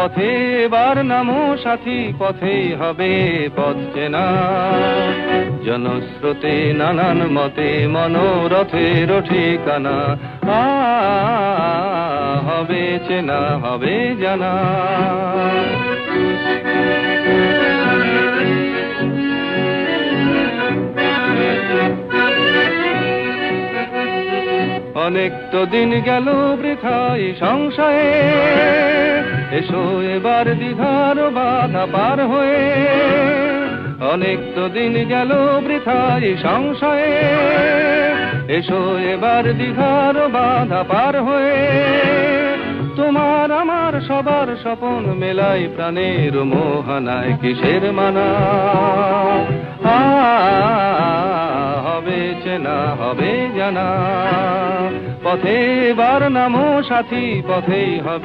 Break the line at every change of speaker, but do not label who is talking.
পথে এবার নামো সাথী পথেই হবে পথ চেনা। জনস্রোতে নানান মতে মনোরথের ঠিকানা। হবে চেনা, হবে জানা। অনেক তো দিন গেল বৃথাই সংশয়ে। এসো এবার দ্বিধার বাধা পার হয়ে। অনেক তো দিন গেল বৃথাই সংশয়ে। এসো এবার দ্বিধার বাধা পার হয়ে। তোমার আমার সবার স্বপন মেলাই প্রাণের মোহনায় কিসের মানা। হবে চেনা, হবে জানা। পথে এবার নামো সাথী, পথেই হবে